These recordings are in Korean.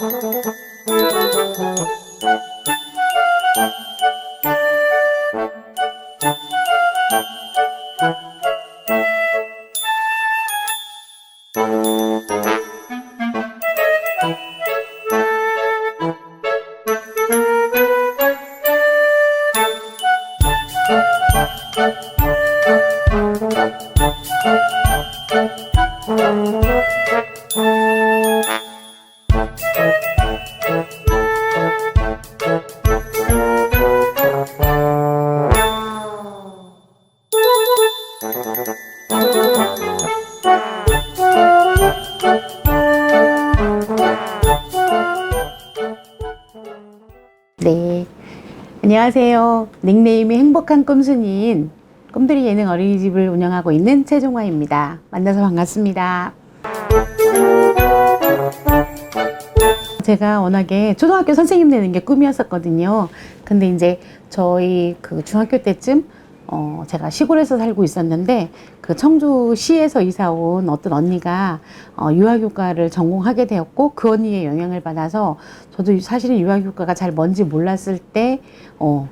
네. 안녕하세요. 닉네임이 행복한 꿈순이인 꿈들이 예능 어린이집을 운영하고 있는 최종화입니다. 만나서 반갑습니다. 제가 워낙에 초등학교 선생님 되는 게 꿈이었었거든요. 근데 이제 저희 그 중학교 때쯤 어, 제가 시골에서 살고 있었는데 그 청주시에서 이사 온 어떤 언니가 어, 유아교과를 전공하게 되었고 그 언니의 영향을 받아서 저도 사실은 유아교과가 잘 뭔지 몰랐을 때 어,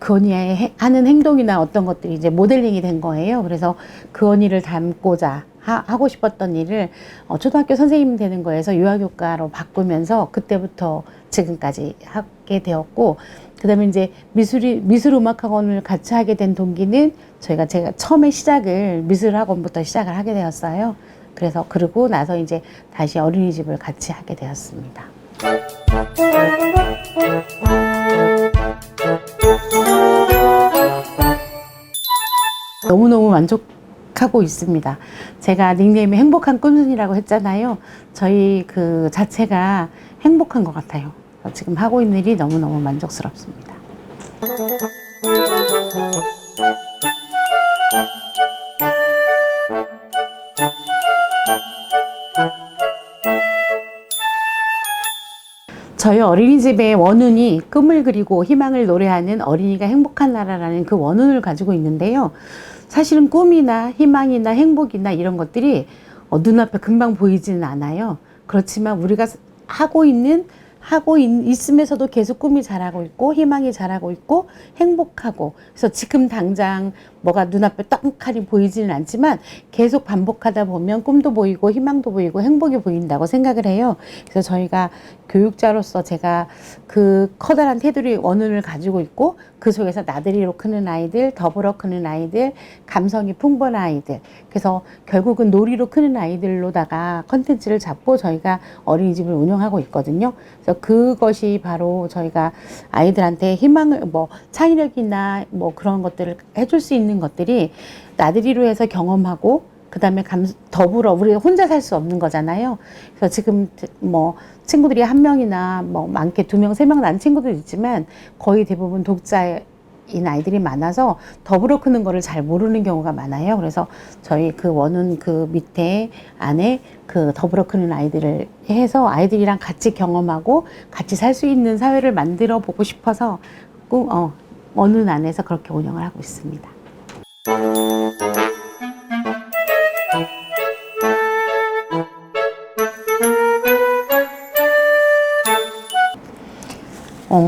그 언니의 해- 하는 행동이나 어떤 것들이 이제 모델링이 된 거예요. 그래서 그 언니를 닮고자 하, 고 싶었던 일을 어, 초등학교 선생님 되는 거에서 유아교과로 바꾸면서 그때부터 지금까지 하게 되었고 그다음에 이제 미술이 미술 음악 학원을 같이 하게 된 동기는 저희가 제가 처음에 시작을 미술 학원부터 시작을 하게 되었어요. 그래서 그러고 나서 이제 다시 어린이집을 같이 하게 되었습니다. 너무너무 만족하고 있습니다. 제가 닉네임이 행복한 꿈순이라고 했잖아요. 저희 그 자체가 행복한 것 같아요. 지금 하고 있는 일이 너무너무 만족스럽습니다. 저희 어린이집의 원운이 꿈을 그리고 희망을 노래하는 어린이가 행복한 나라라는 그 원운을 가지고 있는데요. 사실은 꿈이나 희망이나 행복이나 이런 것들이 어, 눈앞에 금방 보이지는 않아요. 그렇지만 우리가 하고 있는 하고 있, 있으면서도 계속 꿈이 자라고 있고 희망이 자라고 있고 행복하고 그래서 지금 당장 뭐가 눈앞에 떡하니 보이지는 않지만 계속 반복하다 보면 꿈도 보이고 희망도 보이고 행복이 보인다고 생각을 해요. 그래서 저희가 교육자로서 제가 그 커다란 테두리 원운을 가지고 있고 그 속에서 나들이로 크는 아이들, 더불어 크는 아이들, 감성이 풍부한 아이들. 그래서 결국은 놀이로 크는 아이들로다가 컨텐츠를 잡고 저희가 어린이집을 운영하고 있거든요. 그래서 그것이 바로 저희가 아이들한테 희망을 뭐 창의력이나 뭐 그런 것들을 해줄 수 있는 것들이 나들이로 해서 경험하고 그 다음에 감, 더불어 우리가 혼자 살 수 없는 거잖아요. 그래서 지금 뭐 친구들이 한 명이나 뭐 많게 두 명, 세 명 난 친구들 있지만 거의 대부분 독자인 아이들이 많아서 더불어 크는 거를 잘 모르는 경우가 많아요. 그래서 저희 그 원은 그 밑에 안에 그 더불어 크는 아이들을 해서 아이들이랑 같이 경험하고 같이 살 수 있는 사회를 만들어 보고 싶어서 꿈, 어, 원은 안에서 그렇게 운영을 하고 있습니다.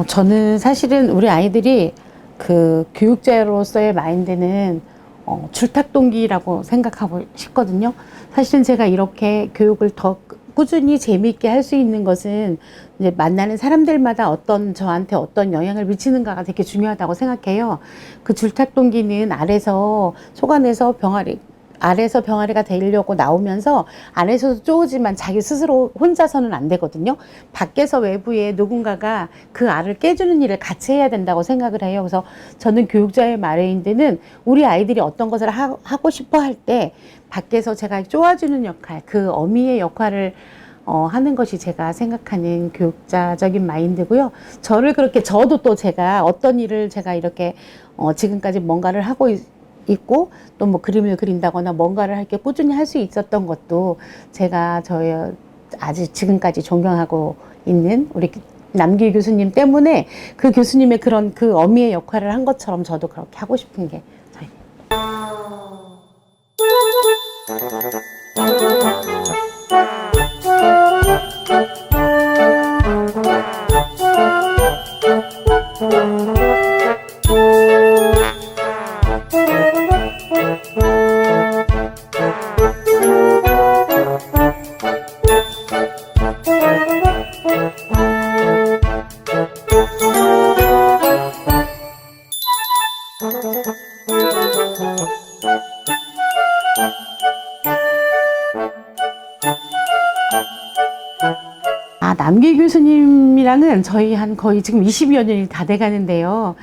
저는 사실은 우리 아이들이 그 교육자로서의 마인드는 어, 줄탁동기라고 생각하고 싶거든요. 사실은 제가 이렇게 교육을 더 꾸준히 재미있게 할 수 있는 것은 이제 만나는 사람들마다 어떤 저한테 어떤 영향을 미치는가가 되게 중요하다고 생각해요. 그 줄탁동기는 아래서 속안에서 병아리 아래서 병아리가 되려고 나오면서 안에서도 쪼우지만 자기 스스로 혼자서는 안 되거든요. 밖에서 외부에 누군가가 그 알을 깨주는 일을 같이 해야 된다고 생각을 해요. 그래서 저는 교육자의 마레인드는 우리 아이들이 어떤 것을 하, 하고 싶어 할 때 밖에서 제가 쪼아주는 역할, 그 어미의 역할을 어, 하는 것이 제가 생각하는 교육자적인 마인드고요. 저를 그렇게 저도 또 제가 어떤 일을 제가 이렇게 어, 지금까지 뭔가를 하고 있, 있고 또 뭐 그림을 그린다거나 뭔가를 할 게 꾸준히 할 수 있었던 것도 제가 저의 아직 지금까지 존경하고 있는 우리 남길 교수님 때문에 그 교수님의 그런 그 어미의 역할을 한 것처럼 저도 그렇게 하고 싶은 게 교수님이랑은 저희 한 거의 지금 20여 년이 다 돼 가는데요.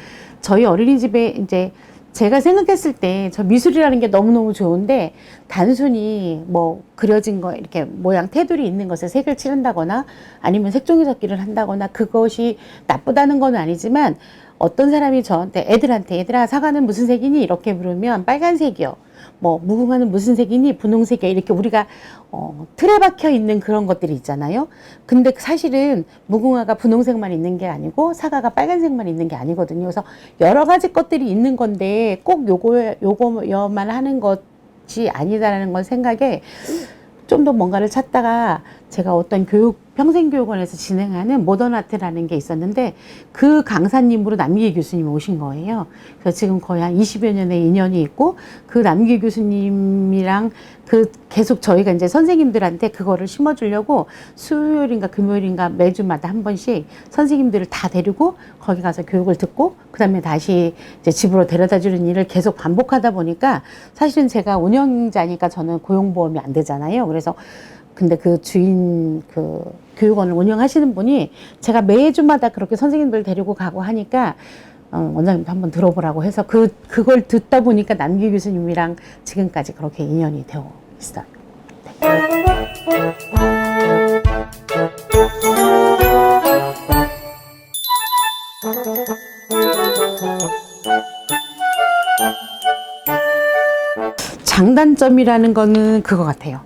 저희 어린이집에 이제 제가 생각했을 때 저 미술이라는 게 너무너무 좋은데 단순히 뭐 그려진 거 이렇게 모양 테두리 있는 것에 색을 칠한다거나 아니면 색종이 접기를 한다거나 그것이 나쁘다는 건 아니지만 어떤 사람이 저한테 애들한테 얘들아 사과는 무슨 색이니 이렇게 물으면 빨간색이요. 뭐 무궁화는 무슨 색이니 분홍색이야 이렇게 우리가 어, 틀에 박혀 있는 그런 것들이 있잖아요. 근데 사실은 무궁화가 분홍색만 있는 게 아니고 사과가 빨간색만 있는 게 아니거든요. 그래서 여러 가지 것들이 있는 건데 꼭 요거 요거만 하는 것이 아니다라는 건 생각에 좀 더 뭔가를 찾다가 제가 어떤 교육 평생교육원에서 진행하는 모던 아트라는 게 있었는데 그 강사님으로 남기 교수님이 오신 거예요. 그래서 지금 거의 한 20여 년의 인연이 있고 그 남기 교수님이랑 그 계속 저희가 이제 선생님들한테 그거를 심어주려고 수요일인가 금요일인가 매주마다 한 번씩 선생님들을 다 데리고 거기 가서 교육을 듣고 그 다음에 다시 이제 집으로 데려다 주는 일을 계속 반복하다 보니까 사실은 제가 운영자니까 저는 고용보험이 안 되잖아요. 그래서 근데 그 주인 그 교육원을 운영하시는 분이 제가 매주마다 그렇게 선생님들 데리고 가고 하니까 어, 원장님도 한번 들어보라고 해서 그 그걸 듣다 보니까 남기 교수님이랑 지금까지 그렇게 인연이 되어 있어요. 장단점이라는 거는 그거 같아요.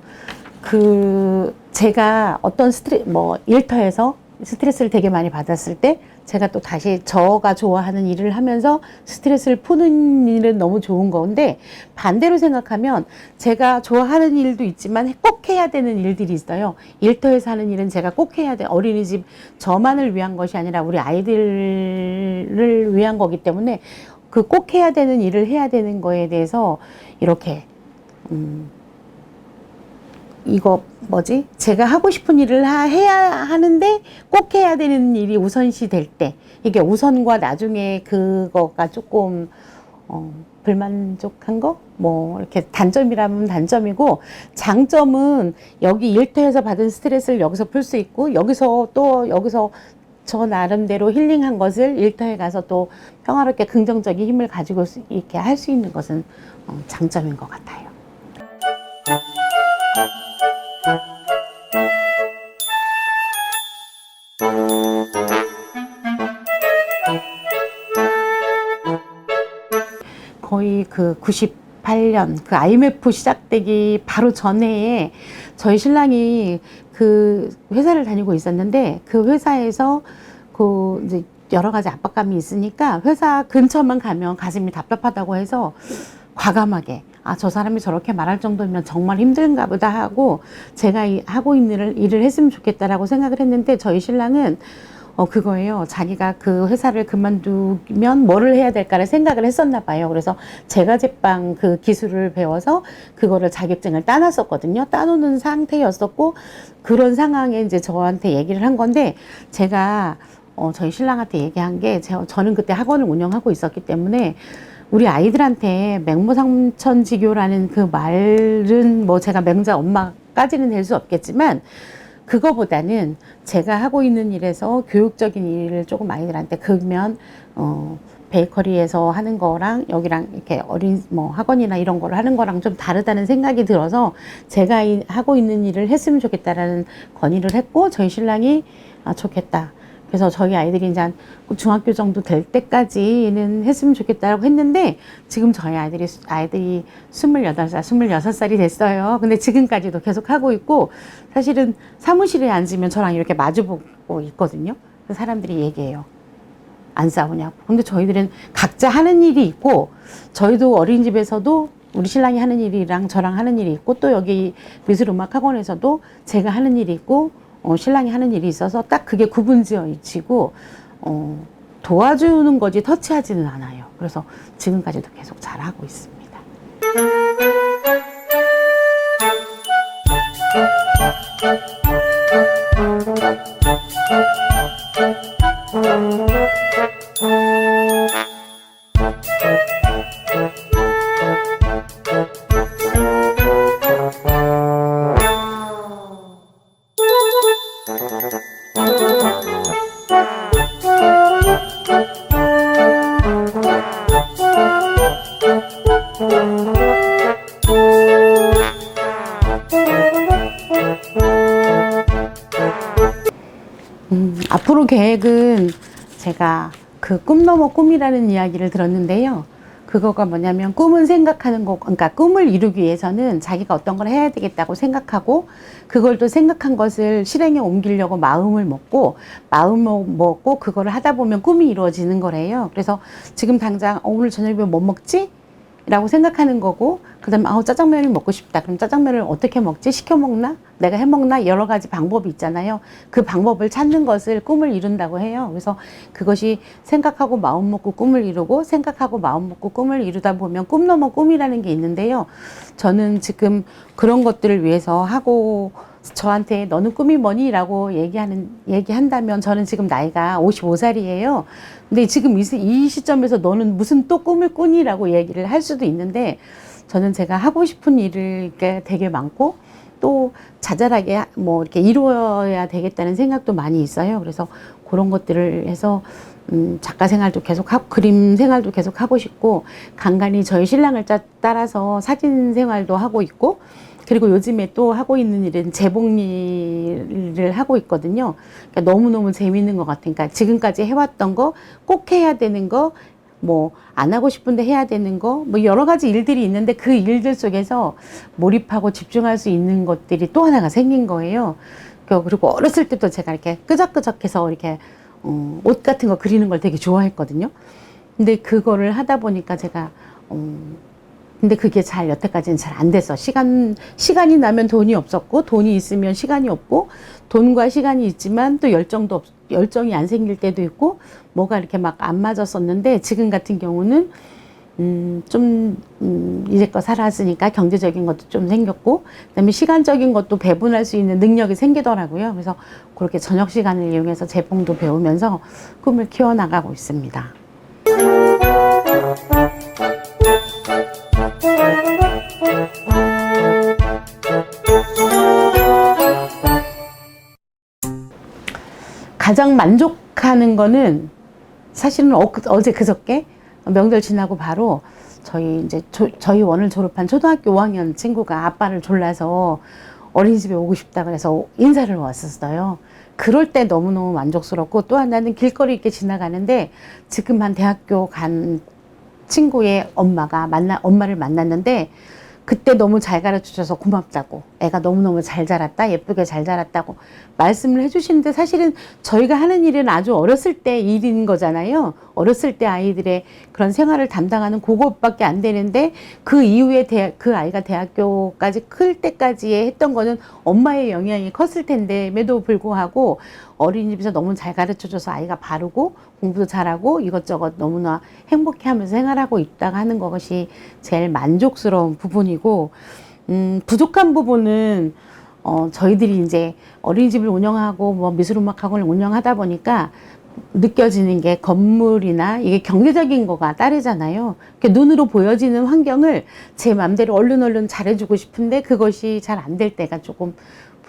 그 제가 어떤 스트레 뭐 일터에서 스트레스를 되게 많이 받았을 때 제가 또 다시 저가 좋아하는 일을 하면서 스트레스를 푸는 일은 너무 좋은 건데 반대로 생각하면 제가 좋아하는 일도 있지만 꼭 해야 되는 일들이 있어요. 일터에서 하는 일은 제가 꼭 해야 돼. 어린이집 저만을 위한 것이 아니라 우리 아이들을 위한 거기 때문에 그 꼭 해야 되는 일을 해야 되는 거에 대해서 이렇게 음 이거 뭐지? 제가 하고 싶은 일을 하, 해야 하는데 꼭 해야 되는 일이 우선시 될 때, 이게 우선과 나중에 그거가 조금, 어, 불만족한 거? 뭐, 이렇게 단점이라면 단점이고, 장점은 여기 일터에서 받은 스트레스를 여기서 풀 수 있고, 여기서 또, 여기서 저 나름대로 힐링한 것을 일터에 가서 또 평화롭게 긍정적인 힘을 가지고 수- 이렇게 할 수 있는 것은 어, 장점인 것 같아요. 그 98년 그 IMF 시작되기 바로 전에 저희 신랑이 그 회사를 다니고 있었는데 그 회사에서 그 이제 여러 가지 압박감이 있으니까 회사 근처만 가면 가슴이 답답하다고 해서 과감하게 아 저 사람이 저렇게 말할 정도면 정말 힘든가 보다 하고 제가 이- 하고 있는 일을 했으면 좋겠다라고 생각을 했는데 저희 신랑은 어 그거예요. 자기가 그 회사를 그만두면 뭐를 해야 될까를 생각을 했었나 봐요. 그래서 제가 제빵 그 기술을 배워서 그거를 자격증을 따놨었거든요. 따놓는 상태였었고 그런 상황에 이제 저한테 얘기를 한 건데 제가 어 저희 신랑한테 얘기한 게 제가 저는 그때 학원을 운영하고 있었기 때문에 우리 아이들한테 맹모상천지교라는 그 말은 뭐 제가 맹자 엄마까지는 될 수 없겠지만 그거보다는 제가 하고 있는 일에서 교육적인 일을 조금 아이들한테 그러면 어 베이커리에서 하는 거랑 여기랑 이렇게 어린 뭐 학원이나 이런 거를 하는 거랑 좀 다르다는 생각이 들어서 제가 이, 하고 있는 일을 했으면 좋겠다라는 건의를 했고 저희 신랑이 아 좋겠다. 그래서 저희 아이들이 이제 한 중학교 정도 될 때까지는 했으면 좋겠다라고 했는데 지금 저희 아이들이 수- 아이들이 28살, 26살이 됐어요. 근데 지금까지도 계속 하고 있고 사실은 사무실에 앉으면 저랑 이렇게 마주보고 있거든요. 그래서 사람들이 얘기해요. 안 싸우냐고. 근데 저희들은 각자 하는 일이 있고 저희도 어린이집에서도 우리 신랑이 하는 일이랑 저랑 하는 일이 있고 또 여기 미술음악학원에서도 제가 하는 일이 있고 어, 신랑이 하는 일이 있어서 딱 그게 구분지어 있치고 어, 도와주는 거지 터치하지는 않아요. 그래서 지금까지도 계속 잘하고 있습니다. 음, 앞으로 계획은 제가 그 꿈 넘어 꿈이라는 이야기를 들었는데요. 그거가 뭐냐면 꿈은 생각하는 거, 그러니까 꿈을 이루기 위해서는 자기가 어떤 걸 해야 되겠다고 생각하고 그걸 또 생각한 것을 실행에 옮기려고 마음을 먹고 마음을 먹고 그거를 하다 보면 꿈이 이루어지는 거래요. 그래서 지금 당장 어, 오늘 저녁에 뭐 먹지? 라고 생각하는 거고 그 다음에 아우 짜장면이 먹고 싶다. 그럼 짜장면을 어떻게 먹지? 시켜 먹나? 내가 해 먹나? 여러 가지 방법이 있잖아요. 그 방법을 찾는 것을 꿈을 이룬다고 해요. 그래서 그것이 생각하고 마음 먹고 꿈을 이루고 생각하고 마음 먹고 꿈을 이루다 보면 꿈 넘어 꿈이라는 게 있는데요. 저는 지금 그런 것들을 위해서 하고 저한테 너는 꿈이 뭐니? 라고 얘기하는, 얘기한다면 저는 지금 나이가 55살이에요. 근데 지금 이, 시점에서 너는 무슨 또 꿈을 꾸니? 라고 얘기를 할 수도 있는데 저는 제가 하고 싶은 일을 게 되게 많고 또 자잘하게 뭐 이렇게 이루어야 되겠다는 생각도 많이 있어요. 그래서 그런 것들을 해서 음, 작가 생활도 계속 하고 그림 생활도 계속 하고 싶고 간간히 저희 신랑을 짜- 따라서 사진 생활도 하고 있고 그리고 요즘에 또 하고 있는 일은 재봉 일을 하고 있거든요. 그러니까 너무너무 재밌는 것 같아요. 그러니까 지금까지 해왔던 거 꼭 해야 되는 거 뭐 안 하고 싶은데 해야 되는 거 뭐 여러 가지 일들이 있는데 그 일들 속에서 몰입하고 집중할 수 있는 것들이 또 하나가 생긴 거예요. 그- 그리고 어렸을 때도 제가 이렇게 끄적끄적해서 이렇게 어, 옷 같은 거 그리는 걸 되게 좋아했거든요. 근데 그거를 하다 보니까 제가 어, 근데 그게 잘 여태까지는 잘 안 돼서 시간 시간이 나면 돈이 없었고 돈이 있으면 시간이 없고 돈과 시간이 있지만 또 열정도 없, 열정이 안 생길 때도 있고 뭐가 이렇게 막 안 맞았었는데 지금 같은 경우는 음, 좀, 음, 이제껏 살았으니까 경제적인 것도 좀 생겼고, 그 다음에 시간적인 것도 배분할 수 있는 능력이 생기더라고요. 그래서 그렇게 저녁 시간을 이용해서 재봉도 배우면서 꿈을 키워나가고 있습니다. 가장 만족하는 거는 사실은 어, 어제 그저께 명절 지나고 바로 저희 이제 조- 저희 원을 졸업한 초등학교 5학년 친구가 아빠를 졸라서 어린이집에 오고 싶다 그래서 인사를 왔었어요. 그럴 때 너무너무 만족스럽고 또 하나는 길거리 이렇게 지나가는데 지금 한 대학교 간 친구의 엄마가 만나 엄마를 만났는데 그때 너무 잘 가르쳐 줘서 고맙다고. 애가 너무너무 잘 자랐다. 예쁘게 잘 자랐다고 말씀을 해주시는데 사실은 저희가 하는 일은 아주 어렸을 때 일인 거잖아요. 어렸을 때 아이들의 그런 생활을 담당하는 그것밖에 안 되는데 그 이후에 대학, 그 아이가 대학교까지 클 때까지 했던 거는 엄마의 영향이 컸을 텐데에도 불구하고 어린이집에서 너무 잘 가르쳐 줘서 아이가 바르고 공부도 잘하고 이것저것 너무나 행복해 하면서 생활하고 있다가 하는 것이 제일 만족스러운 부분이고, 음, 부족한 부분은, 어, 저희들이 이제 어린이집을 운영하고 뭐 미술음악학원을 운영하다 보니까 느껴지는 게 건물이나 이게 경제적인 거가 따르잖아요. 이렇게 눈으로 보여지는 환경을 제 맘대로 얼른 얼른 잘해주고 싶은데 그것이 잘 안 될 때가 조금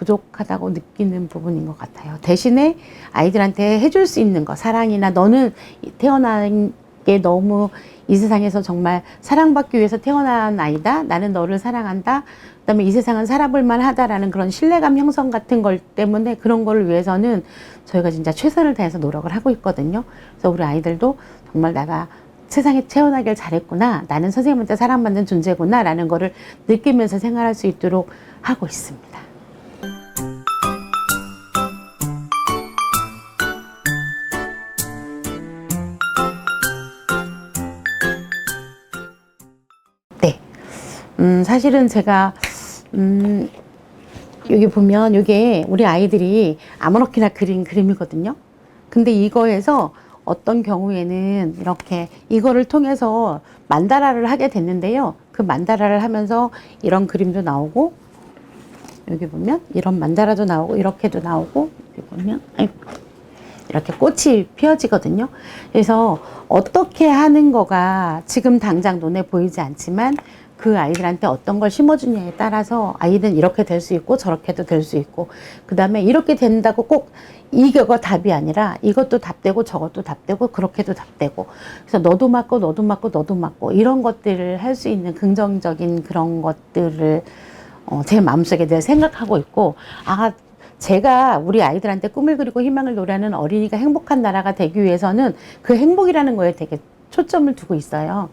부족하다고 느끼는 부분인 것 같아요. 대신에 아이들한테 해줄 수 있는 거, 사랑이나 너는 태어난 게 너무 이 세상에서 정말 사랑받기 위해서 태어난 아이다. 나는 너를 사랑한다. 그다음에 이 세상은 살아볼 만 하다라는 그런 신뢰감 형성 같은 걸 때문에 그런 거를 위해서는 저희가 진짜 최선을 다해서 노력을 하고 있거든요. 그래서 우리 아이들도 정말 내가 세상에 태어나길 잘했구나. 나는 선생님한테 사랑받는 존재구나 라는 거를 느끼면서 생활할 수 있도록 하고 있습니다. 음, 사실은 제가, 음, 여기 보면 이게 우리 아이들이 아무렇게나 그린 그림이거든요. 근데 이거에서 어떤 경우에는 이렇게 이거를 통해서 만다라를 하게 됐는데요. 그 만다라를 하면서 이런 그림도 나오고 여기 보면 이런 만다라도 나오고 이렇게도 나오고 여기 보면 아이고, 이렇게 꽃이 피어지거든요. 그래서 어떻게 하는 거가 지금 당장 눈에 보이지 않지만 그 아이들한테 어떤 걸 심어주냐에 따라서 아이는 이렇게 될 수 있고 저렇게도 될 수 있고 그 다음에 이렇게 된다고 꼭 이거가 답이 아니라 이것도 답되고 저것도 답되고 그렇게도 답되고 그래서 너도 맞고 너도 맞고 너도 맞고 이런 것들을 할 수 있는 긍정적인 그런 것들을 어, 제 마음속에 늘 생각하고 있고 아 제가 우리 아이들한테 꿈을 그리고 희망을 노래하는 어린이가 행복한 나라가 되기 위해서는 그 행복이라는 거에 되게 초점을 두고 있어요.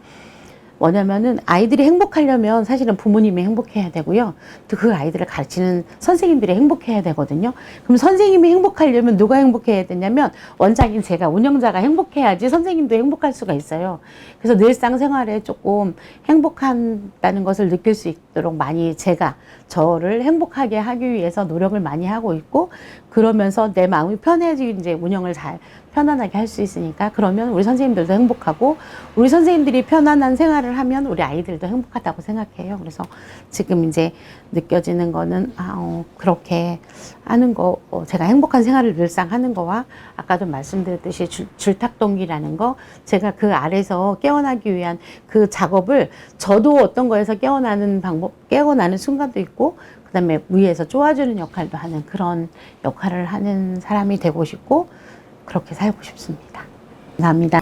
뭐냐면은 아이들이 행복하려면 사실은 부모님이 행복해야 되고요. 또 그 아이들을 가르치는 선생님들이 행복해야 되거든요. 그럼 선생님이 행복하려면 누가 행복해야 되냐면 원장인 제가 운영자가 행복해야지 선생님도 행복할 수가 있어요. 그래서 늘상 생활에 조금 행복한다는 것을 느낄 수 있도록 많이 제가 저를 행복하게 하기 위해서 노력을 많이 하고 있고 그러면서 내 마음이 편해지고 이제 운영을 잘 편안하게 할 수 있으니까 그러면 우리 선생님들도 행복하고 우리 선생님들이 편안한 생활을 하면 우리 아이들도 행복하다고 생각해요. 그래서 지금 이제 느껴지는 거는 아, 어, 그렇게 하는 거 어, 제가 행복한 생활을 늘상 하는 거와 아까도 말씀드렸듯이 줄, 줄탁동기라는 거 제가 그 아래서 깨어나기 위한 그 작업을 저도 어떤 거에서 깨어나는 방법 깨어나는 순간도 있고 그 다음에 위에서 쪼아주는 역할도 하는 그런 역할을 하는 사람이 되고 싶고 그렇게 살고 싶습니다. 감사합니다.